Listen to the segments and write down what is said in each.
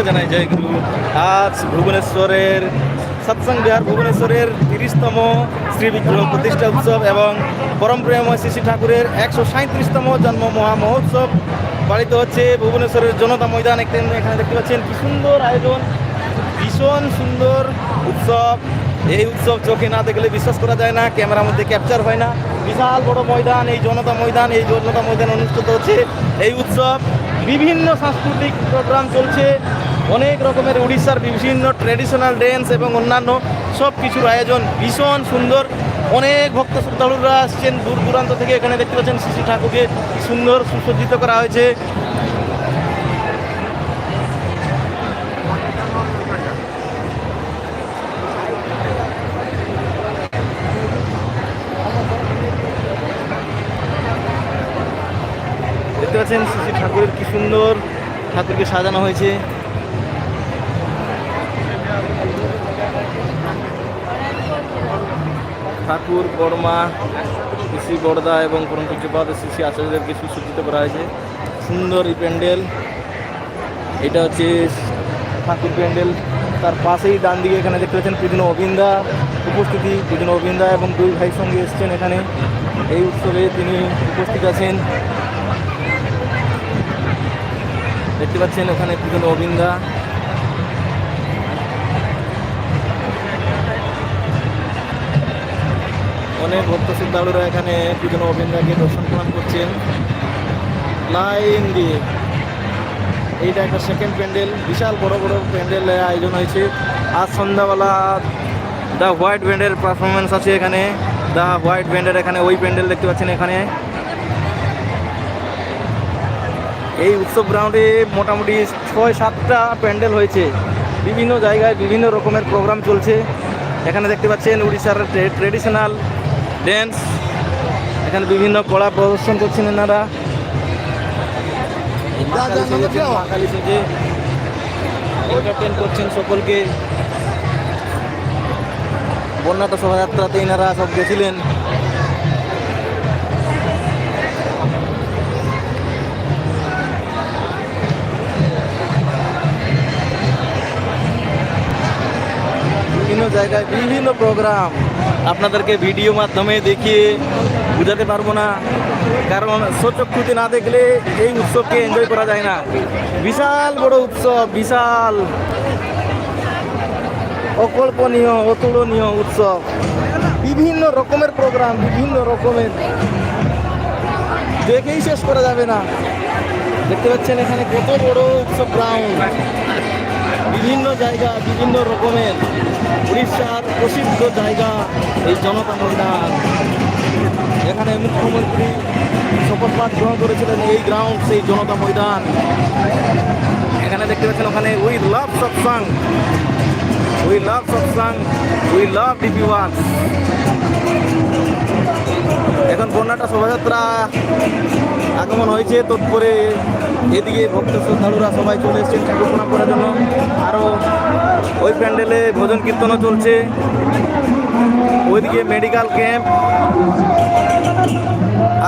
সকলকে জানাই, জয় গুরু। আজ ভুবনেশ্বরের সৎসং বিহার ভুবনেশ্বরের তিরিশতম শ্রী বিগ্রহ প্রতিষ্ঠা উৎসব এবং পরম প্রেমময় শ্রী ঠাকুরের একশো সাঁত্রিশতম জন্ম মহা মহোৎসব পালিত হচ্ছে ভুবনেশ্বরের জনতা ময়দান। এখানে দেখতে পাচ্ছেন কি সুন্দর আয়োজন, ভীষণ সুন্দর উৎসব। এই উৎসব চোখে না দেখলে বিশ্বাস করা যায় না, ক্যামেরার মধ্যে ক্যাপচার হয় না। বিশাল বড় ময়দান, এই জনতা ময়দান, এই জনতা ময়দান অনুষ্ঠিত হচ্ছে এই উৎসব। বিভিন্ন সাংস্কৃতিক প্রোগ্রাম চলছে। অনেক রকমের উড়িষ্যার বিভিন্ন ট্র্যাডিশনাল ড্যান্স এবং অন্যান্য সব কিছুর আয়োজন ভীষণ সুন্দর। অনেক ভক্ত শ্রদ্ধালুরা আসছেন দূর দূরান্ত থেকে। এখানে দেখতে পাচ্ছেন শ্রী ঠাকুরকে সুন্দর সুসজ্জিত করা হয়েছে। দেখতে পাচ্ছেন শ্রী ঠাকুরের কি সুন্দর ঠাকুরকে সাজানো হয়েছে। ঠাকুর বর্মা শ্রী বড়দা এবং পরম পূজ্যপাদ শ্রী শ্রী আচার্যদেরকে সুসজ্জিত করা হয়েছে। সুন্দর এই প্যান্ডেল। এটা হচ্ছে ঠাকুর প্যান্ডেল। তার পাশেই ডান দিকে এখানে দেখতে পাচ্ছেন পুদিন অবিন্দা উপস্থিতি। পুদিন অবিন্দা এবং দুই ভাই সঙ্গে এসছেন এখানে। এই উৎসবে তিনি উপস্থিত আছেন। দেখতে পাচ্ছেন ওখানে পুজো অবিন্দা অনেক ভক্ত শ্রদ্ধালুরা এখানে পুজো অবিন্দাকে দর্শন প্রদান করছেন। লাইন দিয়ে। এইটা একটা সেকেন্ড প্যান্ডেল, বিশাল বড় বড় প্যান্ডেল আয়োজন হয়েছে। আজ সন্ধ্যাবেলা দ্য হোয়াইট ব্যান্ডের পারফরমেন্স আছে এখানে। দ্য হোয়াইট ব্যান্ডের এখানে ওই প্যান্ডেল দেখতে পাচ্ছেন এখানে। এই উৎসব গ্রাউন্ডে মোটামুটি ছয় সাতটা প্যান্ডেল হয়েছে। বিভিন্ন জায়গায় বিভিন্ন রকমের প্রোগ্রাম চলছে। এখানে দেখতে পাচ্ছেন উড়িষ্যার ট্রেডিশনাল ড্যান্স এখানে বিভিন্ন কলা প্রদর্শন করছেন এনারা। করছেন সকলকে। বন্যাটা শোভাযাত্রাতে এনারা সব গেছিলেন। বিভিন্ন জায়গায় বিভিন্ন প্রোগ্রাম আপনাদেরকে ভিডিও মাধ্যমে দেখিয়ে বোঝাতে পারব না। কারণ সচক্ষুতে না দেখলে এই উৎসবকে এনজয় করা যায় না। বিশাল বড় উৎসব, বিশাল অকল্পনীয়, অতুলনীয় উৎসব। বিভিন্ন রকমের প্রোগ্রাম বিভিন্ন রকমের। দেখেই শেষ করা যাবে না। দেখতে পাচ্ছেন এখানে কত বড় উৎসব গ্রাউন্ড জায়গা, বিভিন্ন রকমের উড়িষ্যার প্রসিদ্ধ জায়গা এই জনতা ময়দান এখানে মুখ্যমন্ত্রী শপথ পাঠ গ্রহণ করেছিলেন এই গ্রাউন্ড, সেই জনতা ময়দান। এখানে দেখতে পাচ্ছেন ওখানে we love Satsang we love Satsang we love DP one এখন বন্যাটা শোভাযাত্রা আগমন হয়েছে, তৎপরে এদিকে ভক্ত শ্রদ্ধালুরা সবাই চলে এসছেন ঠাকুর প্রণাম করার জন্য। আরও ওই প্যান্ডেলে ভোজন কীর্তনও চলছে। ওইদিকে মেডিকেল ক্যাম্প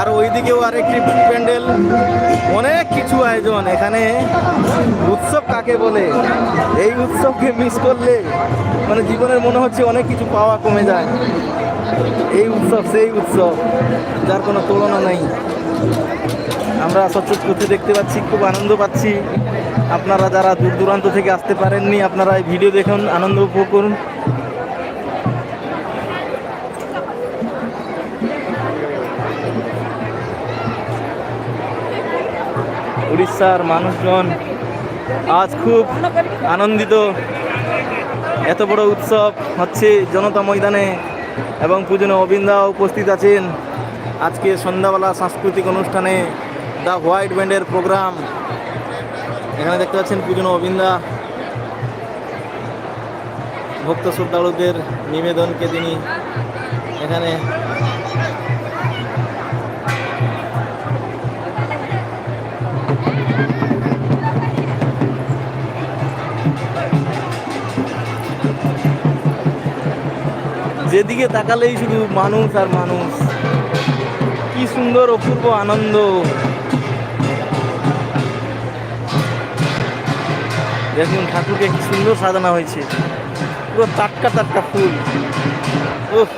আর ওইদিকেও আরেকটি প্যান্ডেল। অনেক কিছু আয়োজন। এখানে উৎসব কাকে বলে? এই উৎসবকে মিস করলে মানে জীবনের মনে হচ্ছে অনেক কিছু পাওয়া কমে যায়। এই উৎসব, সেই উৎসব, যার কোনো তুলনা নেই। আমরা সচেত করতে দেখতে পাচ্ছি, খুব আনন্দ পাচ্ছি। আপনারা যারা দূর দূরান্ত থেকে আসতে পারেননি, আপনারা এই ভিডিও দেখুন, আনন্দ উপভোগ করুন। উড়িষ্যার মানুষজন আজ খুব আনন্দিত। এত বড় উৎসব হচ্ছে জনতা ময়দানে এবং পূজনে অবিন্দা উপস্থিত আছেন। আজকে সন্ধ্যাবেলা সাংস্কৃতিক অনুষ্ঠানে দ্য হোয়াইট ব্যান্ডের প্রোগ্রাম। এখানে দেখতে পাচ্ছেন পূজন অবিন্দা। ভক্ত শ্রদ্ধালুদের নিবেদনকে তিনি এখানে যেদিকে তাকালেই শুধু মানুষ আর মানুষ। কি সুন্দর অপূর্ব আনন্দ। দেখুন ঠাকুরকে কি সুন্দর সাজানো হয়েছে। পুরো টাটকা টাটকা ফুল। উফ।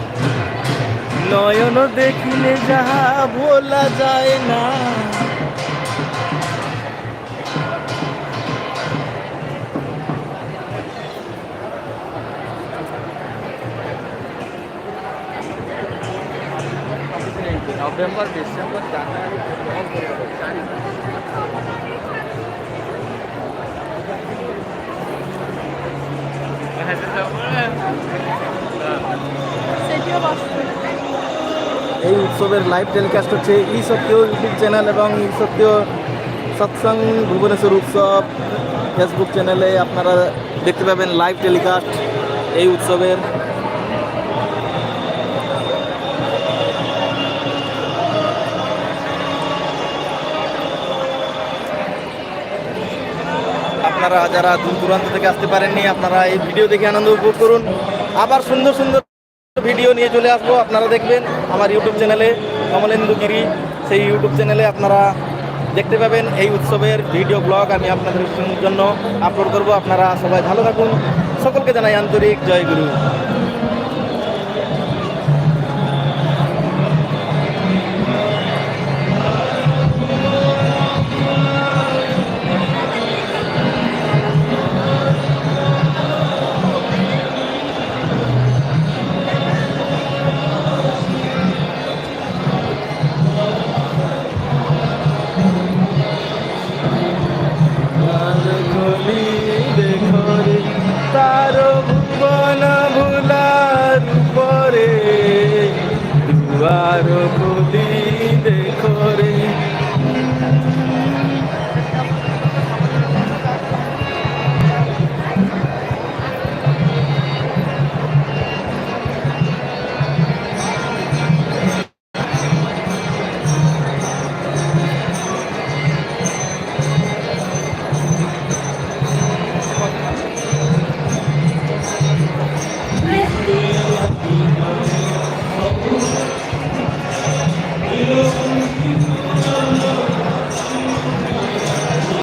নয়ন দেখিলে যাহা ভোলা যায় না। নভেম্বর, ডিসেম্বর, জানুয়ারি এই উৎসবের লাইভ টেলিকাস্ট হচ্ছে ই সত্য ইউটিউব চ্যানেল এবং ই সত্য সৎসং ভুবনেশ্বর উৎসব ফেসবুক চ্যানেলে আপনারা দেখতে পাবেন লাইভ টেলিকাস্ট এই উৎসবের। আপনারা যারা দূর দূরান্ত থেকে আসতে পারেননি, আপনারা এই ভিডিও দেখে আনন্দ উপভোগ করুন। আবার সুন্দর সুন্দর ভিডিও নিয়ে চলে আসব, আপনারা দেখবেন আমার ইউটিউব চ্যানেলে কমলেন্দু গিরি। সেই ইউটিউব চ্যানেলে আপনারা দেখতে পাবেন এই উৎসবের ভিডিও ব্লগ আমি আপনাদের জন্য আপলোড করব। আপনারা সবাই ভালো থাকুন। সকলকে জানাই আন্তরিক জয় গুরু।